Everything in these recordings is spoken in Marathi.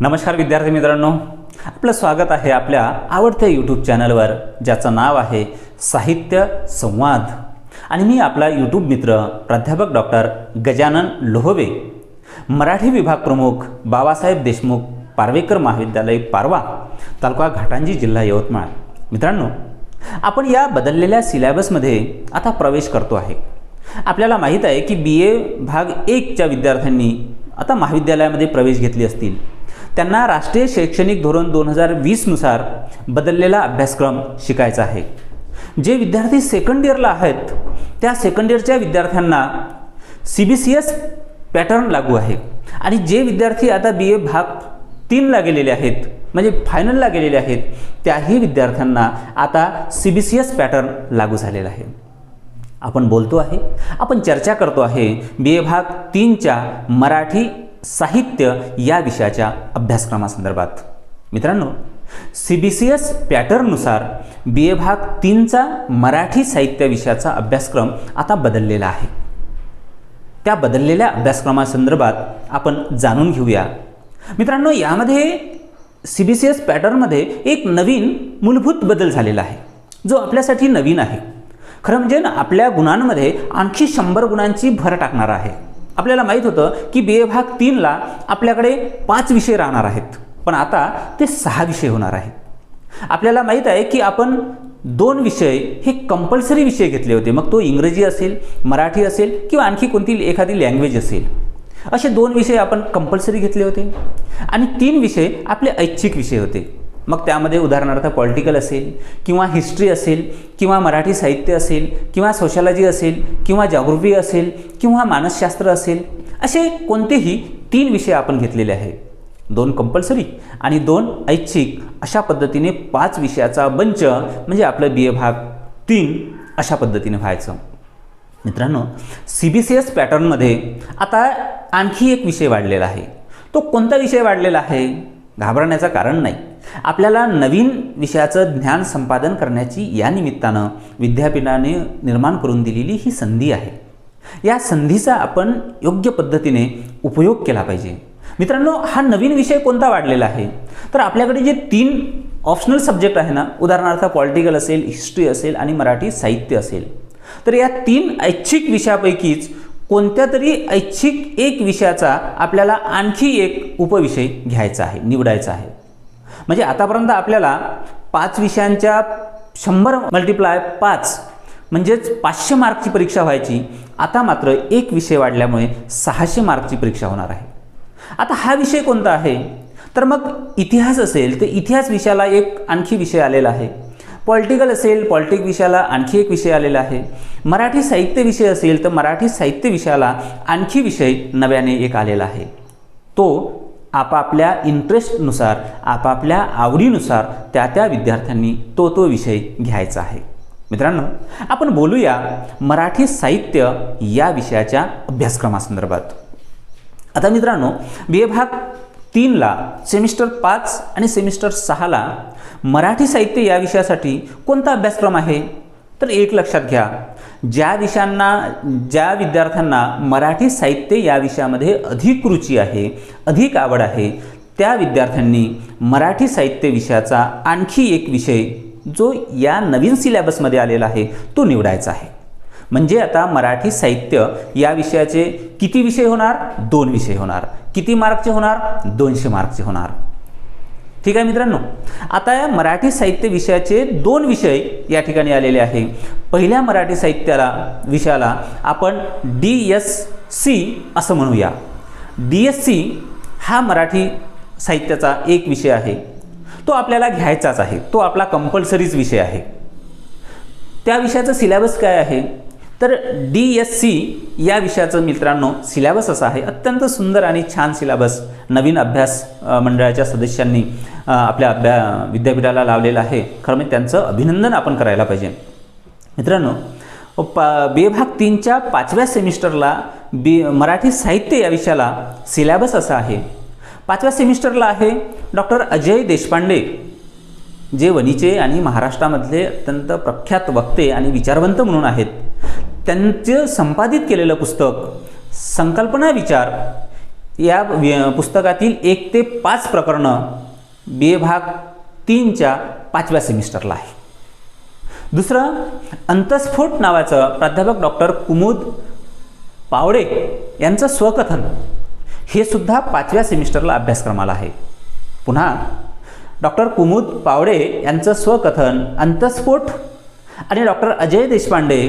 नमस्कार विद्यार्थी मित्रांनो. आपलं स्वागत आहे आपल्या आवडत्या यूट्यूब चॅनलवर ज्याचं नाव आहे साहित्य संवाद. आणि मी आपला यूट्यूब मित्र प्राध्यापक डॉक्टर गजानन लोहवे. मराठी विभाग प्रमुख बाबासाहेब देशमुख पारवेकर महाविद्यालय पारवा तालुका घाटांजी जिल्हा यवतमाळ. मित्रांनो आपण या बदललेल्या सिलॅबसमध्ये आता प्रवेश करतो आहे. आपल्याला माहीत आहे की बी ए भाग एकच्या विद्यार्थ्यांनी आता महाविद्यालयामध्ये प्रवेश घेतले असतील. त्यांना राष्ट्रीय शैक्षणिक धोरण दोन हजार वीसनुसार बदललेला अभ्यासक्रम शिकायचा आहे. जे विद्यार्थी सेकंड इयरला आहेत त्या सेकंड इयरच्या विद्यार्थ्यांना C B C S pattern लागू आहे. आणि जे विद्यार्थी आता बी ए भाग तीनला गेलेले आहेत म्हणजे फायनलला गेलेले आहेत त्याही विद्यार्थ्यांना आता C B C S pattern लागू झालेला आहे. आपण बोलतो आहे आपण चर्चा करतो आहे बी ए भाग तीनच्या मराठी साहित्य या विषयाच्या अभ्यासक्रमासंदर्भात. मित्रांनो सी बी सी एस पॅटर्ननुसार बी ए भाग तीनचा मराठी साहित्य विषयाचा अभ्यासक्रम आता बदललेला आहे. त्या बदललेल्या अभ्यासक्रमासंदर्भात आपण जाणून घेऊया. मित्रांनो यामध्ये सी बी सी एस पॅटर्नमध्ये एक नवीन मूलभूत बदल झालेला आहे जो आपल्यासाठी नवीन आहे. खरं म्हणजे ना आपल्या गुणांमध्ये आणखी शंभर गुणांची भर टाकणार आहे. आपल्याला माहीत होतं की बी ए भाग तीनला आपल्याकडे पाच विषय राहणार आहेत. पण आता ते सहा विषय होणार आहेत. आपल्याला माहीत आहे की आपण दोन विषय हे कंपल्सरी विषय घेतले होते. मग तो इंग्रजी असेल मराठी असेल किंवा आणखी कोणती एखादी लँग्वेज असेल. असे दोन विषय आपण कंपल्सरी घेतले होते. आणि तीन विषय आपले ऐच्छिक विषय होते. मग त्यामध्ये उदाहरणार्थ पॉलिटिकल असेल किंवा हिस्ट्री असेल किंवा मराठी साहित्य असेल किंवा सोशॉलॉजी असेल किंवा जागृती असेल किंवा मानसशास्त्र असेल असे कोणतेही तीन विषय आपण घेतलेले आहेत. दोन कंपल्सरी आणि दोन ऐच्छिक अशा पद्धतीने पाच विषयाचा बंच म्हणजे आपलं बी ए भाग तीन अशा पद्धतीने व्हायचं. मित्रांनो सी बी सी एस पॅटर्नमध्ये आता आणखी एक विषय वाढलेला आहे. तो कोणता विषय वाढलेला आहे? घाबरण्याचं कारण नाही. आपल्याला नवीन विषयाचं ज्ञान संपादन करण्याची या निमित्तानं विद्यापीठाने निर्माण करून दिलेली ही संधी आहे. या संधीचा आपण योग्य पद्धतीने उपयोग केला पाहिजे. मित्रांनो हा नवीन विषय कोणता वाढलेला आहे? तर आपल्याकडे जे तीन ऑप्शनल सब्जेक्ट आहे ना उदाहरणार्थ पॉलिटिकल असेल हिस्ट्री असेल आणि मराठी साहित्य असेल. तर या तीन ऐच्छिक विषयापैकीच कोणत्या तरी ऐच्छिक एक विषयाचा आपल्याला आणखी एक उपविषय घ्यायचा आहे निवडायचा आहे. म्हणजे आतापर्यंत आपल्याला पाच विषयांच्या शंभर मल्टिप्लाय पाच म्हणजेच पाचशे मार्कची परीक्षा व्हायची. आता मात्र एक विषय वाढल्यामुळे सहाशे मार्कची परीक्षा होणार आहे. आता हा विषय कोणता आहे? तर मग इतिहास असेल तर इतिहास विषयाला एक आणखी विषय आलेला आहे. पॉलिटिकल असेल पॉलिटिक विषयाला आणखी एक विषय आलेला आहे. मराठी साहित्य विषय असेल तर मराठी साहित्य विषयाला आणखी विषय नव्याने एक आलेला आहे. तो आपापल्या इंटरेस्टनुसार आपापल्या आवडीनुसार त्या त्या विद्यार्थ्यांनी तो तो विषय घ्यायचा आहे. मित्रांनो आपण बोलूया मराठी साहित्य या विषयाच्या अभ्यासक्रमासंदर्भात. आता मित्रांनो बी ए भाग तीनला सेमिस्टर पाच आणि सेमिस्टर सहाला मराठी साहित्य या विषयासाठी कोणता अभ्यासक्रम आहे? तर एक लक्षात घ्या. ज्या विषयांना ज्या विद्यार्थ्यांना मराठी साहित्य या विषयामध्ये अधिक रुची आहे अधिक आवड आहे त्या विद्यार्थ्यांनी मराठी साहित्य विषयाचा आणखी एक विषय जो या नवीन सिलॅबसमध्ये आलेला आहे तो निवडायचा आहे. म्हणजे आता मराठी साहित्य या विषयाचे किती विषय होणार? दोन विषय होणार. किती मार्कचे होणार? दोनशे मार्कचे होणार. ठीक आहे मित्रांनो? आता या मराठी साहित्य विषयाचे दोन विषय या ठिकाणी आलेले आहे. पहिल्या मराठी साहित्याला विषयाला आपण डी एस सी असं म्हणूया. डी एस सी हा मराठी साहित्याचा एक विषय आहे. तो आपल्याला घ्यायचाच आहे. तो आपला कंपल्सरीच विषय आहे. त्या विषयाचं सिलेबस काय आहे? तर डी एस सी या विषयाचं मित्रांनो सिलॅबस असा आहे. अत्यंत सुंदर आणि छान सिलॅबस नवीन अभ्यास मंडळाच्या सदस्यांनी आपल्या अभ्या विद्यापीठाला लावलेलं आहे. खरं म्हणजे त्यांचं अभिनंदन आपण करायला पाहिजे. मित्रांनो पा बेभाग तीनच्या पाचव्या सेमिस्टरला बी मराठी साहित्य या विषयाला सिलॅबस असा आहे. पाचव्या सेमिस्टरला आहे डॉक्टर अजय देशपांडे जे वणीचे आणि महाराष्ट्रामधले अत्यंत प्रख्यात वक्ते आणि विचारवंत म्हणून आहेत. त्यांचं संपादित केलेलं पुस्तक संकल्पना विचार या पुस्तकातील एक ते पाच प्रकरणं बी ए भाग तीनच्या पाचव्या सेमिस्टरला आहे. दुसरं अंतस्फोट नावाचं प्राध्यापक डॉक्टर कुमुद पावडे यांचं स्वकथन हे सुद्धा पाचव्या सेमिस्टरला अभ्यासक्रमाला आहे. पुन्हा डॉक्टर कुमुद पावडे यांचं स्वकथन अंतस्फोट आणि डॉक्टर अजय देशपांडे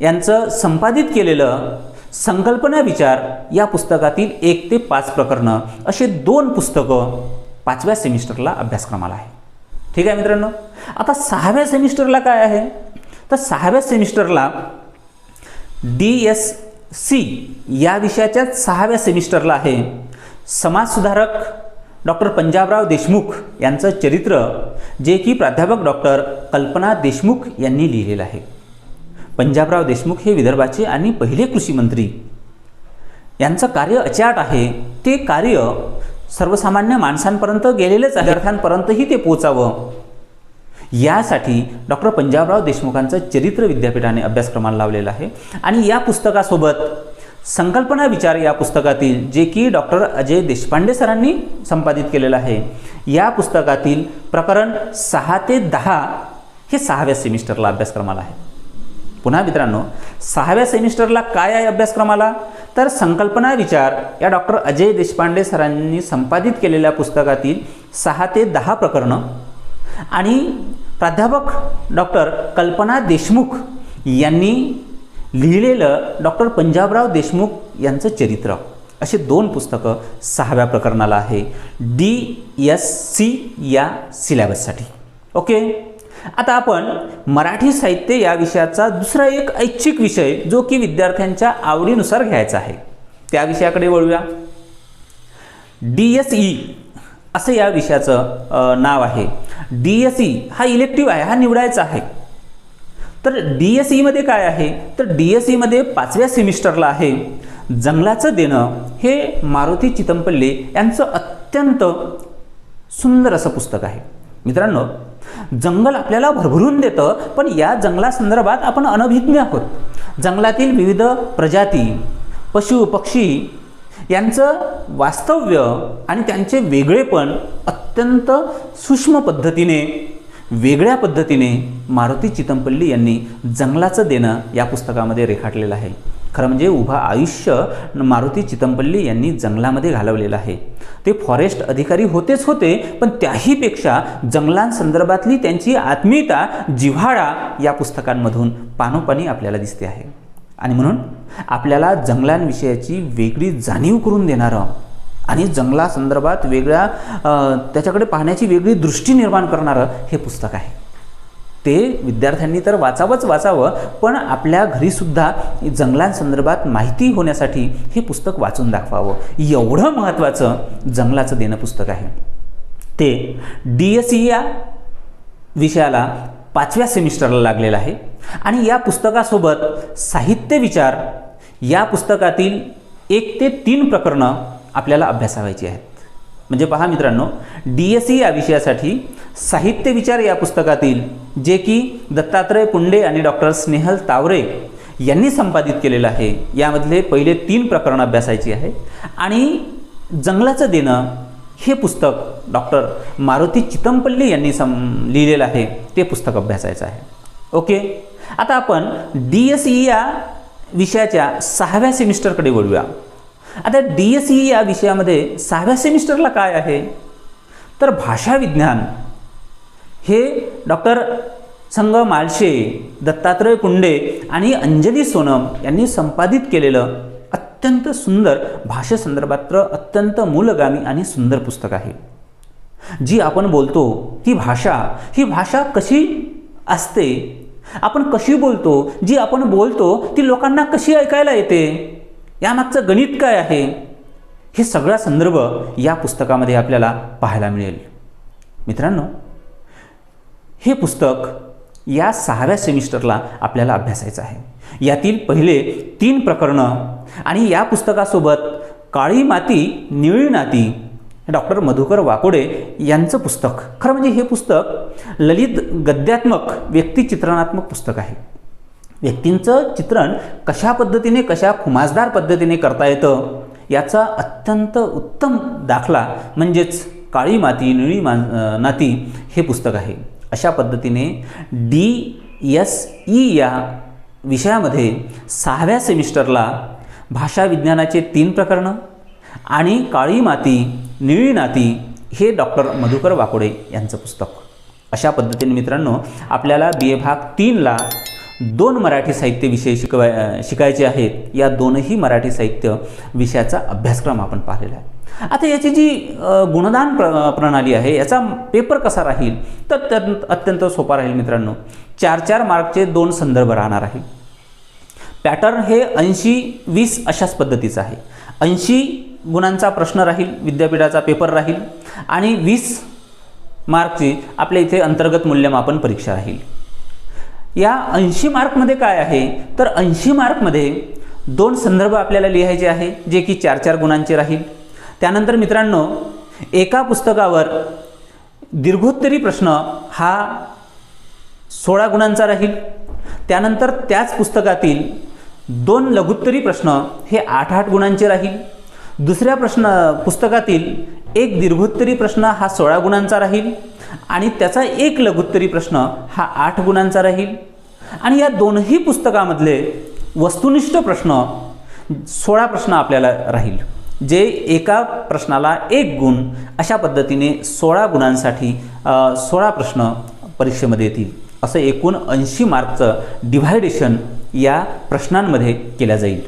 यांचं संपादित केलेलं संकल्पना विचार या पुस्तकातील एक ते पाच प्रकरणं असे दोन पुस्तकं पाचव्या सेमिस्टरला अभ्यासक्रमाला आहे. ठीक आहे मित्रांनो? आता सहाव्या सेमिस्टरला काय आहे? तर सहाव्या सेमिस्टरला डी एस सी या विषयाच्या सहाव्या सेमिस्टरला आहे. समाजसुधारक डॉक्टर पंजाबराव देशमुख यांचं चरित्र जे की प्राध्यापक डॉक्टर कल्पना देशमुख यांनी लिहिलेलं आहे. पंजाबराव देशमुख हे विदर्भाचे आणि पहिले कृषी मंत्री यांचं कार्य अचाट आहे. ते कार्य सर्वसामान्य माणसांपर्यंत गेलेलेच विद्यार्थ्यांपर्यंतही ते पोचावं यासाठी डॉक्टर पंजाबराव देशमुखांचं चरित्र विद्यापीठाने अभ्यासक्रमाला लावलेलं आहे. आणि या पुस्तकासोबत संकल्पना विचार या पुस्तकातील जे की डॉक्टर अजय देशपांडे सरांनी संपादित केलेलं आहे या पुस्तकातील प्रकरण सहा ते दहा हे सहाव्या सेमिस्टरला अभ्यासक्रमाला आहे. पुन्हा मित्रांनो सहाव्या सेमिस्टरला काय आहे अभ्यासक्रमाला? तर संकल्पना विचार या डॉक्टर अजय देशपांडे सरांनी संपादित केलेल्या पुस्तकातील सहा ते दहा प्रकरणं आणि प्राध्यापक डॉक्टर कल्पना देशमुख यांनी लिहिलेलं डॉक्टर पंजाबराव देशमुख यांचं चरित्र. असे दोन पुस्तकं सहाव्या प्रकरणाला आहे. डी एस सी या सिलॅबससाठी. ओके? आता आपण मराठी साहित्य या विषयाचा दुसरा एक ऐच्छिक विषय जो की विद्यार्थ्यांच्या आवडीनुसार घ्यायचा आहे. त्या विषयाकडे वळूया. डी एस ई असं या विषयाचं नाव आहे. डी एस ई हा इलेक्टिव्ह आहे हा निवडायचा आहे. तर डी एस ईमध्ये काय आहे? तर डी एस ईमध्ये पाचव्या सेमिस्टरला आहे. जंगलाचं देणं हे मारुती चितमपल्ले यांचं अत्यंत सुंदर असं पुस्तक आहे. मित्रांनो जंगल आपल्याला भरभरून देतं पण या जंगलासंदर्भात आपण अनभिज्ञ आहोत. जंगलातील विविध प्रजाती पशु पक्षी यांचं वास्तव्य आणि त्यांचे वेगळेपण अत्यंत सूक्ष्म पद्धतीने वेगळ्या पद्धतीने मारुती चितमपल्ली यांनी जंगलाचं देणं या पुस्तकामध्ये रेखाटलेलं आहे. खरं म्हणजे उभा आयुष्य मारुती चितमपल्ली यांनी जंगलामध्ये घालवलेलं आहे. ते फॉरेस्ट अधिकारी होतेच होते पण त्याहीपेक्षा जंगलांसंदर्भातली त्यांची आत्मीयता जिव्हाळा या पुस्तकांमधून पानोपानी आपल्याला दिसते आहे. आणि म्हणून आपल्याला जंगलांविषयाची वेगळी जाणीव करून देणारं आणि जंगलासंदर्भात वेगळ्या त्याच्याकडे पाहण्याची वेगळी दृष्टी निर्माण करणारं हे पुस्तक आहे. ते विद्यार्थ्यांनी तर वाचावंच वाचावं पण आपल्या घरीसुद्धा जंगलांसंदर्भात माहिती होण्यासाठी हे पुस्तक वाचून दाखवावं. एवढं महत्त्वाचं जंगलाचं देणं पुस्तक आहे. ते डी एस ई या विषयाला पाचव्या सेमिस्टरला लागलेलं आहे. आणि या पुस्तकासोबत साहित्य विचार या पुस्तकातील एक ते तीन प्रकरणं आपल्याला अभ्यासावायची आहेत. म्हणजे पहा मित्रांनो डी एस ई या विषयासाठी साहित्य विचार या पुस्तकातील जे की दत्तात्रय पुंडे आणि डॉक्टर स्नेहल तावरे यांनी संपादित केलेलं आहे यामधले पहिले तीन प्रकरण अभ्यासायची आहे. आणि जंगलाचं देणं हे पुस्तक डॉक्टर मारुती चितमपल्ली यांनी सम लिहिलेलं आहे ते पुस्तक अभ्यासायचं आहे. ओके? आता आपण डी एस ई या विषयाच्या सहाव्या सेमिस्टरकडे वळूया. आता डी एस ई या विषयामध्ये सहाव्या सेमिस्टरला काय आहे? तर भाषा विज्ञान. हे डॉक्टर संग माळशे दत्तात्रय कुंडे आणि अंजली सोनम यांनी संपादित केलेलं अत्यंत सुंदर भाषेसंदर्भात अत्यंत मूलगामी आणि सुंदर पुस्तक आहे. जी आपण बोलतो ती भाषा ही भाषा कशी असते? आपण कशी बोलतो? जी आपण बोलतो ती लोकांना कशी ऐकायला येते? यामागचं गणित काय आहे? हे सगळा संदर्भ या पुस्तकामध्ये आपल्याला पाहायला मिळेल. मित्रांनो हे पुस्तक या सहाव्या सेमिस्टरला आपल्याला अभ्यासायचं आहे. यातील पहिले तीन प्रकरणं आणि या पुस्तकासोबत काळी माती निळी नाती डॉक्टर मधुकर वाकोडे यांचं पुस्तक. खरं म्हणजे हे पुस्तक ललित गद्यात्मक व्यक्तिचित्रणात्मक पुस्तक आहे. व्यक्तींचं चित्रण कशा पद्धतीने कशा खुमासदार पद्धतीने करता येतं याचा अत्यंत उत्तम दाखला म्हणजेच काळी माती निळी मा नाती हे पुस्तक आहे. अशा पद्धतीने डी एस ई या विषयामध्ये सहाव्या सेमिस्टरला भाषा विज्ञानाचे तीन प्रकरणं आणि काळी माती निळी नाती हे डॉक्टर मधुकर वाकोडे यांचं पुस्तक. अशा पद्धतीने मित्रांनो आपल्याला बी ए भाग तीनला दोन मराठी साहित्य विषय शिकवाय शिकायचे आहेत. या दोनही मराठी साहित्य विषयाचा अभ्यासक्रम आपण पाहिलेला आहे. आता याची जी गुणदान प्र प्रणाली आहे याचा पेपर कसा राहील? तर अत्यंत अत्यंत सोपा राहील मित्रांनो. चार चार मार्कचे दोन संदर्भ राहणार आहे. पॅटर्न हे ऐंशी वीस अशाच पद्धतीचं आहे. ऐंशी गुणांचा प्रश्न राहील विद्यापीठाचा पेपर राहील आणि वीस मार्कची आपल्या इथे अंतर्गत मूल्यमापन परीक्षा राहील. या ऐंशी मार्कमध्ये काय आहे? तर ऐंशी मार्कमध्ये दोन संदर्भ आपल्याला लिहायचे आहे जे की चार चार गुणांचे राहील. त्यानंतर मित्रांनो एका पुस्तकावर दीर्घोत्तरी प्रश्न हा सोळा गुणांचा राहील. त्यानंतर त्याच पुस्तकातील दोन लघुत्तरी प्रश्न हे आठ आठ गुणांचे राहील. दुसऱ्या प्रश्न पुस्तकातील एक दीर्घोत्तरी प्रश्न हा सोळा गुणांचा राहील आणि त्याचा एक लघुत्तरी प्रश्न हा आठ गुणांचा राहील. आणि या दोनही पुस्तकामधले वस्तुनिष्ठ प्रश्न सोळा प्रश्न आपल्याला राहील जे एका प्रश्नाला एक गुण अशा पद्धतीने सोळा गुणांसाठी सोळा प्रश्न परीक्षेमध्ये येतील. असं एकूण ऐंशी मार्कचं डिव्हायडेशन या प्रश्नांमध्ये केल्या जाईल.